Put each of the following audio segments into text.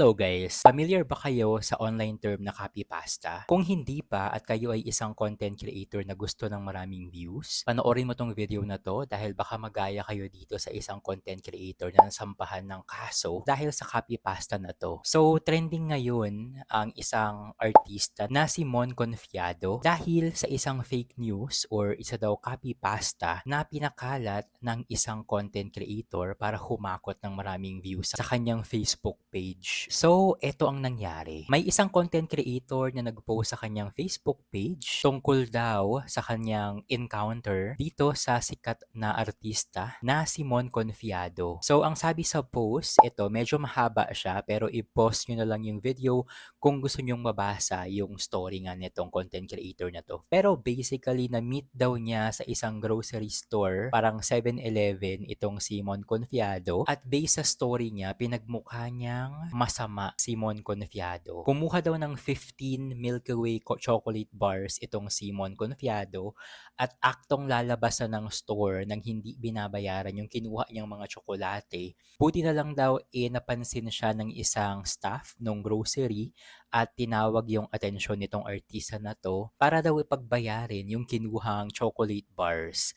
Hello guys! Familiar ba kayo sa online term na copypasta? Kung hindi pa at kayo ay isang content creator na gusto ng maraming views, panoorin mo tong video na to dahil baka magaya kayo dito sa isang content creator na nasampahan ng kaso dahil sa copypasta na to. So, trending ngayon ang isang artista na si Mon Confiado dahil sa isang fake news or isa daw copypasta na pinakalat ng isang content creator para humakot ng maraming views sa kanyang Facebook page. So, eto ang nangyari. May isang content creator na nag-post sa kanyang Facebook page tungkol daw sa kanyang encounter dito sa sikat na artista na si Mon Confiado. So, ang sabi sa post, ito medyo mahaba siya pero i-post nyo na lang yung video kung gusto nyong mabasa yung story nga nitong content creator na to. Pero basically, na-meet daw niya sa isang grocery store, parang 7-Eleven itong si Mon Confiado. At based sa story niya, pinagmukha niyang masama si Mon Confiado. Kumuha daw ng 15 Milky Way chocolate bars itong si Mon Confiado at aktong lalabasan ng store nang hindi binabayaran yung kinuha niyang mga tsokolate. Buti na lang daw eh napansin siya ng isang staff ng grocery at tinawag yung atensyon nitong artista na to para daw ipagbayarin yung kinuhang chocolate bars.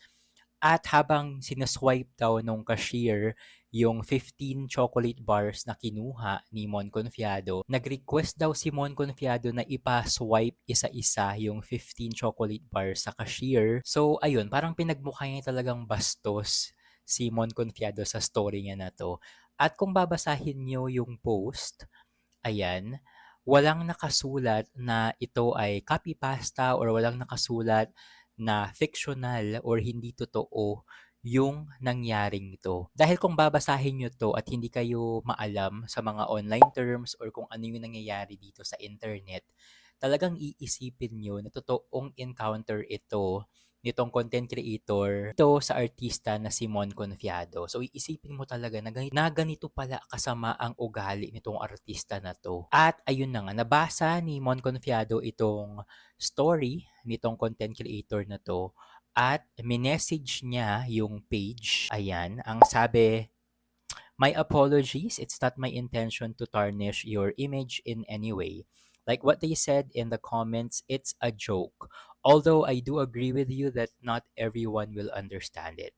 At habang sinaswipe daw nung cashier yung 15 chocolate bars na kinuha ni Mon Confiado, nag-request daw si Mon Confiado na ipa-swipe isa-isa yung 15 chocolate bars sa cashier. So ayun, parang pinagmukha niya talagang bastos si Mon Confiado sa story niya na to. At kung babasahin niyo yung post, ayan, walang nakasulat na ito ay copy pasta or walang nakasulat na fictional or hindi totoo yung nangyaring ito. Dahil kung babasahin nyo to at hindi kayo maalam sa mga online terms or kung ano yung nangyayari dito sa internet, talagang iisipin nyo na totoong encounter ito nitong content creator ito sa artista na si Mon Confiado. So iisipin mo talaga na ganito, na ganito pala kasama ang ugali nitong artista na to. At ayun na nga, nabasa ni Mon Confiado itong story nitong content creator na to at minessage niya yung page. Ayan, ang sabi, My apologies, it's not my intention to tarnish your image in any way. Like what they said in the comments, it's a joke. Although I do agree with you that not everyone will understand it.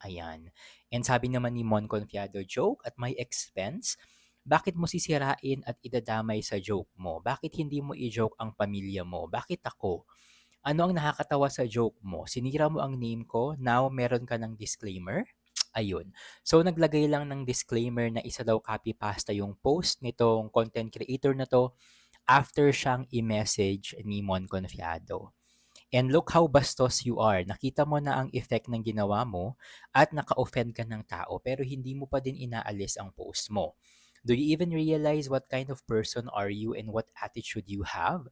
Ayan. And sabi naman ni Mon Confiado, joke at my expense? Bakit mo sisirain at idadamay sa joke mo? Bakit hindi mo i-joke ang pamilya mo? Bakit ako? Ano ang nakakatawa sa joke mo? Sinira mo ang name ko, now meron ka ng disclaimer? Ayun. So, naglagay lang ng disclaimer na isa daw copy pasta yung post nitong content creator na to after siyang i-message ni Mon Confiado. And look how bastos you are. Nakita mo na ang effect ng ginawa mo at naka-offend ka ng tao pero hindi mo pa din inaalis ang post mo. Do you even realize what kind of person are you and what attitude you have?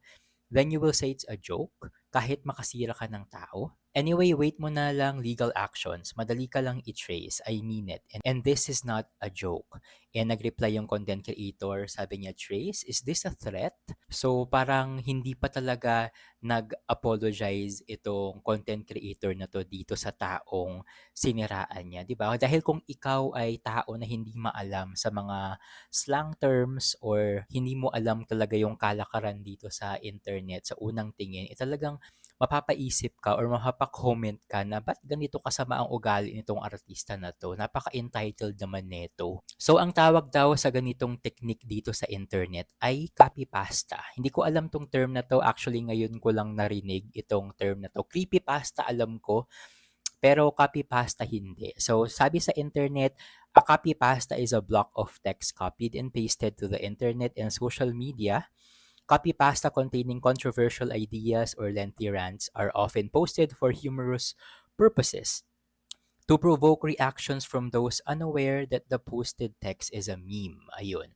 Then you will say it's a joke kahit makasira ka ng tao. Anyway, wait mo na lang legal actions. Madali ka lang i-trace. I mean it. And, and this is not a joke. And nag-reply yung content creator, sabi niya, Trace, is this a threat? So parang hindi pa talaga nag-apologize itong content creator na to dito sa taong siniraan niya, 'di ba? Dahil kung ikaw ay tao na hindi maalam sa mga slang terms or hindi mo alam talaga yung kalakaran dito sa internet sa unang tingin, eh talagang mapapaisip ka or mapapa-comment ka na ba't ganito kasama ang ugali nitong artista na to? Napaka-entitled naman nito. So, ang tawag daw sa ganitong technique dito sa internet ay copypasta. Hindi ko alam tong term na to. Actually, ngayon ko lang narinig itong term na to. Creepypasta alam ko, pero copypasta hindi. So, sabi sa internet, a copypasta is a block of text copied and pasted to the internet and social media Copy pasta containing controversial ideas or lengthy rants are often posted for humorous purposes to provoke reactions from those unaware that the posted text is a meme. Ayun.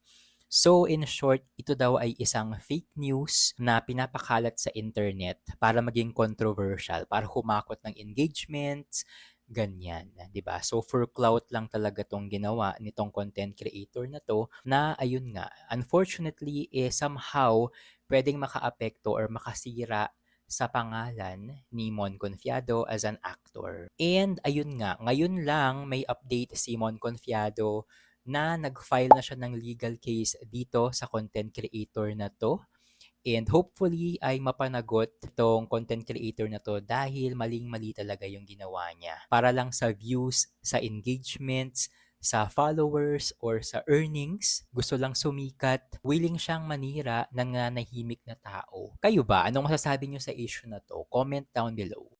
So in short, ito daw ay isang fake news na pinapakalat sa internet para maging controversial, para humakot ng engagements, ganyan, 'di ba? So for clout lang talaga tong ginawa nitong content creator na to na ayun nga, unfortunately eh somehow pwedeng makaapekto or makasira sa pangalan ni Mon Confiado as an actor. And ayun nga, ngayon lang may update si Mon Confiado na nag-file na siya ng legal case dito sa content creator na 'to. And hopefully ay mapanagot itong content creator na 'to dahil maling-mali talaga yung ginawa niya. Para lang sa views, sa engagements, sa followers, or sa earnings, gusto lang sumikat, willing siyang manira ng nanahimik na tao. Kayo ba? Anong masasabi niyo sa issue na 'to? Comment down below.